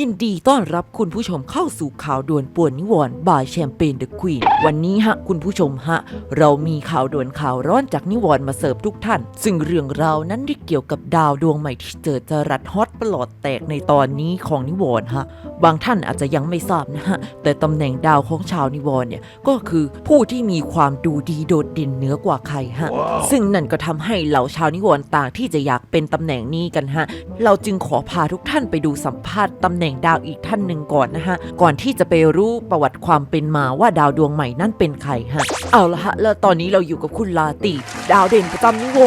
ยินดีต้อนรับคุณผู้ชมเข้าสู่ข่าวด่วนป่วนนิวรณ์บายแชมเปญเดอะควีนวันนี้ฮะ คุณผู้ชมฮะ เรามีข่าวด่วนข่าวร้อนจากนิวรณ์มาเสิร์ฟทุกท่าน ซึ่งเรื่องราวนั้นได้เกี่ยวกับดาวดวงใหม่ที่เจอจรัสฮอตประหลอดแตกในตอนนี้ของนิวรณ์ฮะ บางท่านอาจจะยังไม่ทราบนะฮะ แต่ตำแหน่งดาวของชาวนิวรณ์เนี่ยก็คือผู้ที่มีความดูดีโดดเด่นเหนือกว่าใครฮะซึ่งนั่นก็ทำให้เหล่าชาวนิวรณ์ต่างที่จะอยากเป็นตำแหน่งนี้กันฮะ เราจึงขอพาทุกท่านไปดูสัมภาษณ์ตำแหน่งดาวอีกท่านหนึ่งก่อนนะฮะ ก่อนที่จะไปรู้ประวัติความเป็นมาว่าดาวดวงใหม่นั่นเป็นใครฮะ เอาละฮะ แล้วตอนนี้เราอยู่กับคุณลาตีดาวเด่นประจำนิว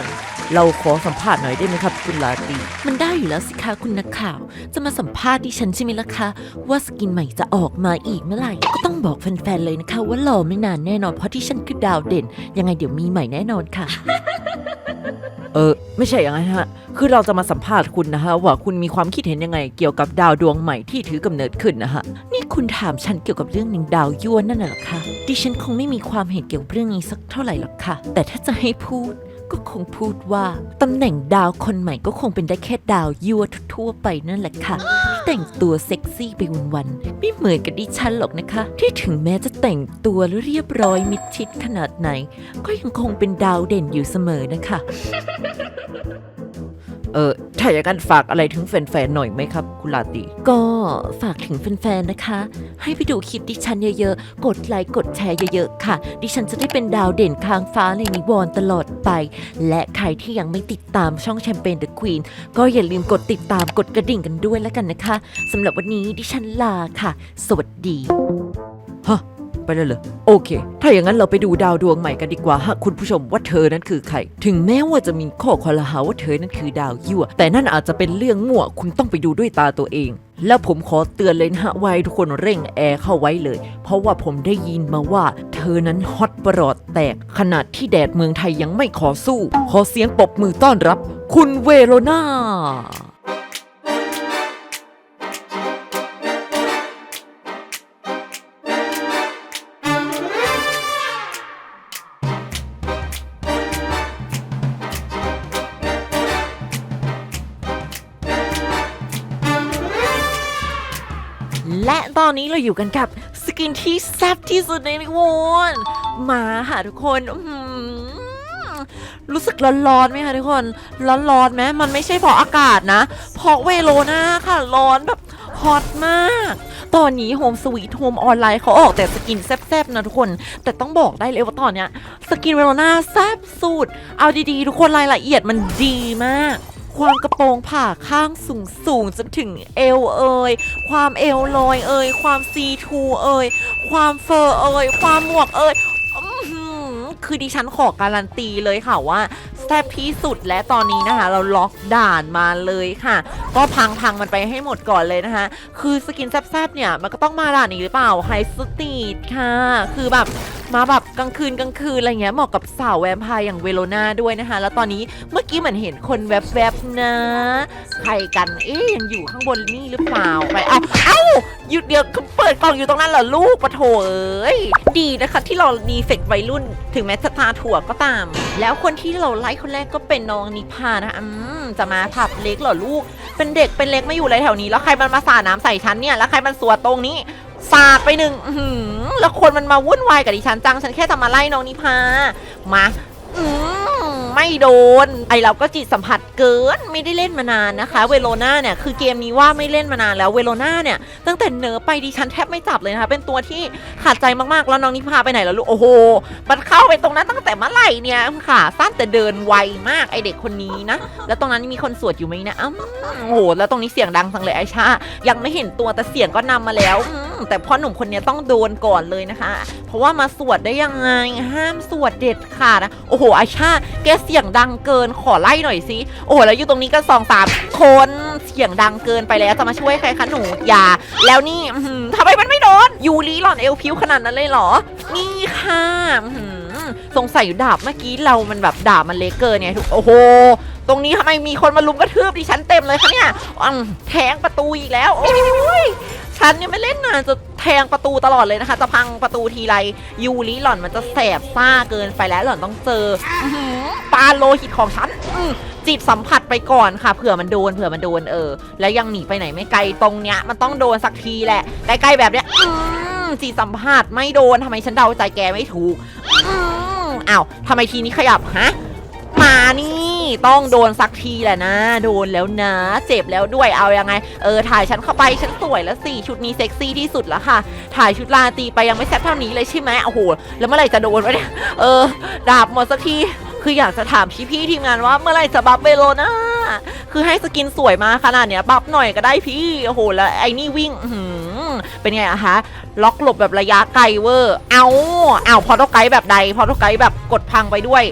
รณ์เราขอสัมภาษณ์หน่อยได้ไหมครับ คุณลาตีมันได้อยู่แล้วสิคะคุณนักข่าว จะมาสัมภาษณ์ดิฉันใช่ไหมล่ะคะว่าสกินใหม่จะออกมาอีกเมื่อไหร่ ก็ต้องบอกแฟนๆเลยนะคะ ว่ารอไม่นานแน่นอนเพราะที่ฉันคือดาวเด่น ยังไงเดี๋ยวมีใหม่แน่นอนค่ะ เออไม่ใช่อย่างนั้นฮะ คือเราจะมาสัมภาษณ์คุณนะฮะ ว่าคุณมีความคิดเห็นยังไงเกี่ยวกับดาวดวงใหม่ที่ถือกำเนิดขึ้นนะฮะ นี่คุณถามฉันเกี่ยวกับเรื่องหนึ่งดาวยั่วนั่นน่ะหรอคะดิฉันคงไม่มีความเห็นเกี่ยวกับเรื่องนี้สักเท่าไหร่หรอกค่ะ แต่ถ้าจะให้พูด ก็คงพูดว่าตำแหน่งดาวคนใหม่ก็คงเป็นได้แค่ดาวยั่วทั่วไปนั่นแหละค่ะที่แต่งตัวเซ็กซี่ไปวันๆไม่เหมือนกับดิฉันหรอกนะคะ ที่ถึงแม้จะแต่งตัวแล้วเรียบร้อยมิดชิดขนาดไหน ก็ยังคงเป็นดาวเด่นอยู่เสมอนะคะ เออถ้าอย่างนั้นฝากอะไรถึงแฟนๆหน่อยไหมครับ คุณลาตีก็ฝากถึงแฟนๆนะคะ ให้ไปดูคลิปดิฉันเยอะๆ กดไลค์กดแชร์เยอะๆค่ะ ดิฉันจะได้เป็นดาวเด่นค้างฟ้าในนิวรณ์ตลอดไป และใครที่ยังไม่ติดตามช่องแชมเปญเดอะควีนก็อย่าลืมกดติดตามกดกระดิ่งกันด้วยแล้วกันนะคะสำหรับวันนี้ดิฉันลาค่ะ สวัสดี ไปเลยเหรอโอเค ถ้าอย่างนั้นเราไปดูดาวดวงใหม่กันดีกว่าฮะคุณผู้ชมว่าเธอนั้นคือใคร ถึงแม้ว่าจะมีข้อคอรหาว่าเธอนั้นคือดาวยั่ว แต่นั่นอาจจะเป็นเรื่องมั่วคุณต้องไปดูด้วยตาตัวเอง แล้วผมขอเตือนเลยนะฮะว่าทุกคนเร่งแอร์เข้าไว้เลย เพราะว่าผมได้ยินมาว่า เธอนั้นฮอตประหลอดแตก ขนาดที่แดดเมืองไทยยังไม่ขอสู้ ขอเสียงปรบมือต้อนรับ คุณเวโรนา และตอนนี้เราอยู่กันกับสกินที่แซ่บที่สุดในวรณ์มาค่ะทุกคนรู้สึกร้อนๆไหมคะทุกคน ร้อนๆไหมมันไม่ใช่เพราะอากาศนะ เพราะเวโรนาค่ะร้อนแบบฮอตมาก ตอนนี้โฮมสวีทโฮมออนไลน์เขาออกแต่สกินแซ่บๆนะทุกคน แต่ต้องบอกได้เลยว่าตอนเนี้ยสกินเวโรนาแซ่บสุด เอาดีๆ ทุกคนรายละเอียดมันดีมาก ความกระโปรงผ่าข้างสูงสูงจนถึงเอวเอ่ยความเอวลอยเอ่ยความซีทูเอ่ยความเฟอร์เอ่ยความหมวกเอ่ยอคือดิฉันขอการันตีเลยค่ะว่าแซ่บที่สุดและตอนนี้นะคะ เราล็อกด่านมาเลยค่ะ ก็พังพังมันไปให้หมดก่อนเลยนะคะ คือสกินแซ่บๆเนี่ย มันก็ต้องมาด่านนี้หรือเปล่าไฮสตีดค่ะ คือแบบ มาแบบกลางคืนกลางคืนอะไรเงี้ยเหมาะกับสาวแวมพร์อย่างเวโรนาด้วยนะคะ แล้วตอนนี้เมื่อกี้เหมือนเห็นคนแวบๆนะ ใครกันเอ๊ยยังอยู่ข้างบนนี่หรือเปล่าไปเอาเอ้าหยุดเดี๋ยวเปิดกล่องอยู่ตรงนั้นเหรอลูกปะโถเอ้ยดีนะคะที่เราดีเฟกวัยรุ่น ถึงแม้จะตาถั่วก็ตาม แล้วคนที่เราไล่คนแรกก็เป็นน้องนิพานะคะอืมจะมาผับเล็กเหรอลูก เป็นเด็กเป็นเล็กไม่อยู่เลยแถวนี้ แล้วใครมันมาสาดน้ำใส่ฉันเนี่ยแล้วใครมันสวดตรงนี้ สาดไปหนึ่งแล้วคนมันมาวุ่นวายกับดิฉันจัง ฉันแค่จะมาไล่น้องนิพา มา อืม ไม่โดน ไอเราก็จิตสัมผัสเกินไม่ได้เล่นมานานนะคะเวโรนาเนี่ยคือเกมนี้ว่าไม่เล่นมานานแล้วเวโรนาเนี่ยตั้งแต่เนอไปดิฉันแทบไม่จับเลยนะคะเป็นตัวที่ขาดใจมากๆแล้วน้องนิพาไปไหนแล้วลูกโอ้โหมันเข้าไปตรงนั้นตั้งแต่เมื่อไหร่เนี่ยค่ะสั้นแต่เดินไวมากไอเด็กคนนี้นะแล้วตรงนั้นมีคนสวดอยู่ไหมนะอ้ำโอ้โหแล้วตรงนี้เสียงดังจังเลยไอชายังไม่เห็นตัวแต่เสียงก็นำมาแล้วแต่พ่อหนุ่มคนนี้ต้องโดนก่อนเลยนะคะ เพราะว่ามาสวดได้ยังไงห้ามสวดเด็ดขาดนะโอ้โหไอชาแกเสียงดังเกินขอไล่หน่อยสิโอ้โหแล้วอยู่ตรงนี้กันสองสามคนเสียงดังเกินไปแล้วจะมาช่วยใครคะหนูอย่า แล้วนี่ทำไมมันไม่โดนยูรีหล่อนเอวพิ้วขนาดนั้นเลยเหรอ นี่ค่ะอื้อหือสงสัยดาบเมื่อกี้เรามันแบบดาบมันเล็กเกินเนี่ยทุกโอ้โหตรงนี้ทำไมมีคนมาลุมกระทืบดิฉันเต็มเลยคะเนี่ยอืมแทงประตูอีกแล้ว โอ้ย ฉันเนี่ยไม่เล่นนานจะแทงประตูตลอดเลยนะคะ จะพังประตูทีไรยูริหล่อนมันจะแสบซ่าเกินไปแล้วหล่อนต้องเจออื้อหือปาโลหิตของฉันอืมจิตสัมผัสไปก่อนค่ะเผื่อมันโดนเผื่อมันโดนเออ แล้วยังหนีไปไหนไม่ไกลตรงเนี้ย มันต้องโดนสักทีแหละใกล้ๆแบบเนี้ยอืมจิตสัมผัสไม่โดนทำไมฉันเดาใจแกไม่ถูก อืมอ้าวทำไมทีนี้ขยับฮะ มานี่ ต้องโดนสักทีแหละนะ โดนแล้วนะ เจ็บแล้วด้วยเอายังไง เออถ่ายฉันเข้าไปฉันสวยแล้วสิชุดนี้เซ็กซี่ที่สุดแล้วค่ะ ถ่ายชุดลาตีไปยังไม่แซ่บเท่านี้เลยใช่ไหมโอ้โหแล้วเมื่อไหร่จะโดนวะเนี่ยเออดาบหมดสักทีคืออยากจะถามพี่ๆทีมงานว่าเมื่อไหร่จะบัฟเบโลนะคือให้สกินสวยมาขนาดเนี้ยบัฟหน่อยก็ได้พี่โอ้โหแล้วไอ้นี่วิ่งเป็นไงอะคะล็อกหลบแบบระยะไกลเวอร์ เอาเอาพอตไกด์แบบใด พอตไกด์แบบกดพังไปด้วย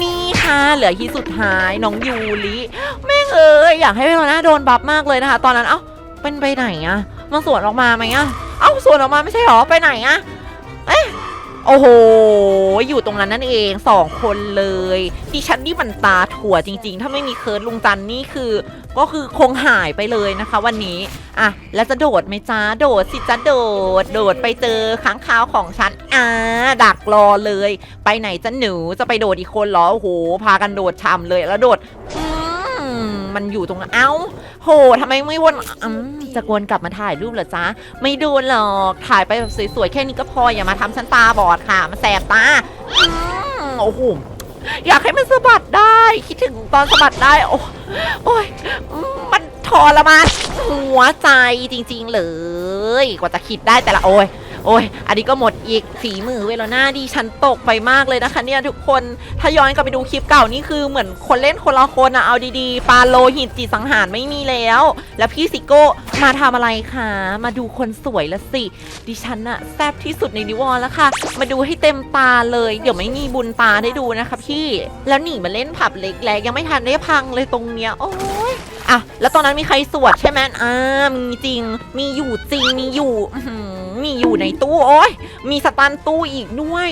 นี่ค่ะเหลือที่สุดท้ายน้องยูริแม่งเอ้ยอยากให้เวโรนาโดนบัฟมากเลยนะคะ ตอนนั้นเอ้าเป็นไปไหนอะมันสวนออกมาไหมอะเอ้าสวนออกมาไม่ใช่หรอไปไหนอะเอ๊ะโอ้โห อยู่ตรงนั้นนั่นเองสองคนเลยดิฉันนี่มันตาถั่วจริง ๆ ถ้าไม่มีเคิร์ดลุงจันนี่คือ ก็คือคงหายไปเลยนะคะวันนี้ อะ แล้วจะโดดไหมจ้าโดดสิจ้าโดด โดดไปเจอค้างคาวของฉันอ่าดักรอเลย ไปไหนจะหนูจะไปโดดอีกคนเหรอโอ้โหพากันโดดช่ำเลยแล้วโดดมันอยู่ตรงนั้นเอ้า โหทำไมไม่วนจะกวนกลับมาถ่ายรูปเหรอจ๊ะ ไม่โดนหรอก ถ่ายไปแบบสวยๆ แค่นี้ก็พอ อย่ามาทำฉันตาบอดค่ะ มันแสบตาอโอ้โห อยากให้มันสะบัดได้ คิดถึงตอนสะบัดได้ โอ้โอ้ยมมันทรมานหัวใจจริง ๆ เลย กว่าจะคิดได้แต่ละโอ้ย โอ้ย อันนี้ก็หมดอีกฝีมือเวลาหน้าดิฉันตกไปมากเลยนะคะเนี่ยทุกคน ถ้าย้อนกลับไปดูคลิปเก่านี่คือเหมือนคนเล่นคนละคนอะเอาดีๆปาโลหิตจิตสังหารไม่มีแล้ว แล้วพี่ซิโก้มาทำอะไรคะ มาดูคนสวยละสิ ดิฉันอะแซ่บที่สุดในนิวรณ์แล้วค่ะ มาดูให้เต็มตาเลย เดี๋ยวไม่มีบุญตาได้ดูนะคะพี่ แล้วหนีมาเล่นผับเล็กแลยังไม่ทันได้พังเลยตรงเนี้ย โอ้ยอะแล้วตอนนั้นมีใครสวดใช่ไหมอ่ามีจริง มีอยู่จริง มีอยู่อื มีอยู่ในตู้โอ้ยมีสตันตู้อีกด้วย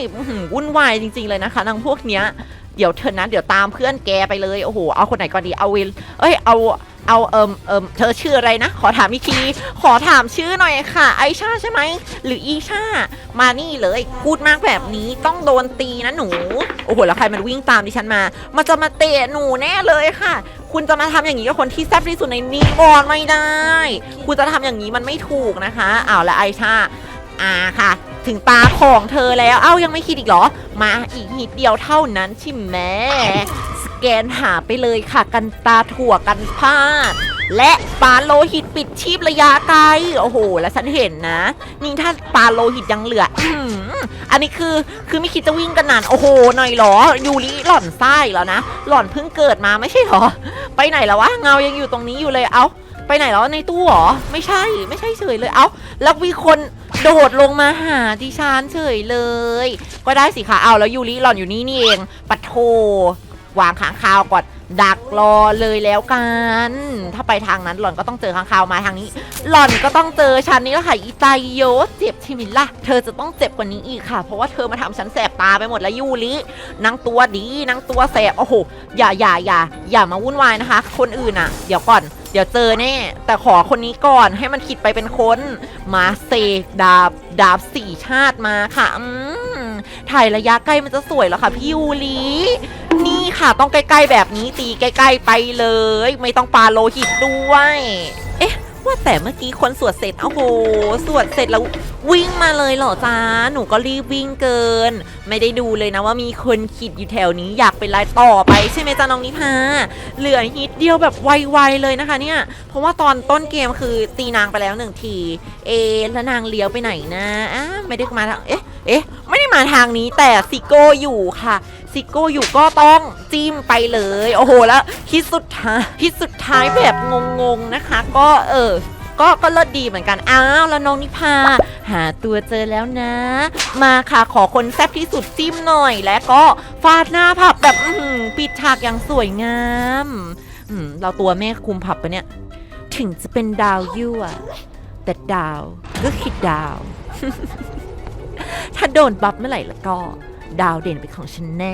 วุ่นวายจริง ๆเลยนะคะนางพวกเนี้ยเดี๋ยวเธอนะเดี๋ยวตามเพื่อนแกไปเลยโอ้โหเอาคนไหนก่อนดีเอาเวลเอ้ยเอา เอาเอิมเอิมเธอชื่ออะไรนะ ขอถามอีกที ขอถามชื่อหน่อยค่ะ ไอชาใช่ไหม หรืออีชา มานี่เลย พูดมากแบบนี้ต้องโดนตีนะหนู โอ้โห แล้วใครมันวิ่งตามดิฉันมา มันจะมาเตะหนูแน่เลยค่ะ คุณจะมาทำอย่างนี้กับคนที่แซ่บที่สุดในนีบอลไม่ได้ คุณจะทำอย่างนี้มันไม่ถูกนะคะอ้าวแล้วไอชา อ่าค่ะถึงตาของเธอแล้ว เอ้ายังไม่คิดอีกเหรอ มาอีกนิดเดียวเท่านั้นใช่ไหมส แกนหาไปเลยค่ะ กันตาถั่วกันพลาด และปาโลหิตปิดชีพระยะไกล โอ้โห แล้วฉันเห็นนะ นี่ถ้าปาโลหิตยังเหลืออื้มอันนี้คือคือไม่คิดจะวิ่งกันนาน โอ้โห หน่อยเหรอ ยูริหล่อนไส้แล้วนะ หล่อนเพิ่งเกิดมาไม่ใช่หรอ ไปไหนแล้ววะ เงายังอยู่ตรงนี้อยู่เลย เอ้าไปไหนแล้วในตู้หรอ ไม่ใช่ไม่ใช่เฉยเลย เอ้าแล้วมีคนโดดลงมาหาดิฉันเฉยเลย ก็ได้สิคะเอาแล้วยูริหล่อนอยู่นี่นี่เองปะโท วางค้างคาวก่อนดักรอเลยแล้วกัน ถ้าไปทางนั้นหล่อนก็ต้องเจอค้างคาวมาทางนี้ หล่อนก็ต้องเจอฉันนี่แหละค่ะอีไตโยเจ็บช่ไหมล่ะเธอจะต้องเจ็บกว่านี้อีกค่ะ เพราะว่าเธอมาทำฉันแสบตาไปหมดแล้วยูรินางตัวดีนางตัวแสบโอ้โหอย่าอย่าอย่าอย่ามาวุ่นวายนะคะ คนอื่นอะ เดี๋ยวก่อนเดี๋ยวเจอแน่ แต่ขอคนนี้ก่อนให้มันคิดไปเป็นคน มาเสกดาบดาบสี่ชาติมาค่ะ อืม ถ่ายระยะใกล้มันจะสวยแล้วค่ะพี่ยูรินี่ค่ะต้องใกล้ๆแบบนี้ตีใกล้ๆไปเลย ไม่ต้องปาโลหิตด้วย เอ๊ะ ว่าแต่เมื่อกี้คนสวดเสร็จโอ้โหสวดเสร็จแล้ววิ่งมาเลยเหรอจ้าหนูก็รีบวิ่งเกิน ไม่ได้ดูเลยนะว่ามีคนขีดอยู่แถวนี้อยากเป็นรายต่อไปใช่ไหมจ้าน้องนิพาเหลือฮิตเดียวแบบไวๆเลยนะคะเนี่ย เพราะว่าตอนต้นเกมคือตีนางไปแล้วหนึ่งที เอแล้วนางเลี้ยวไปไหนนะอ่าไม่ได้มาทางเอ๊ะเอ๊ะ ม่มาทางนี้แต่ซิโก้อยู่ค่ะซิโก้อยู่ก็ต้องจิ้มไปเลย โอ้โหแล้วฮิตสุดท้ายฮิตสุดท้ายแบบงงๆนะคะ ก็เออก็ก็เลิศดีเหมือนกัน อ้าวแล้วน้องนิพา หาตัวเจอแล้วนะ มาค่ะขอคนแซ่บที่สุดจิ้มหน่อย และก็ฟาดหน้าผับแบบปิดฉากอย่างสวยงามอืมเราตัวแม่คุมผับปะเนี่ย ถึงจะเป็นดาวยั่วแต่ดาวก็คือดาว ถ้าโดนบัฟเมื่อไหร่แล้วก็ ดาวเด่นเป็นของฉันแน่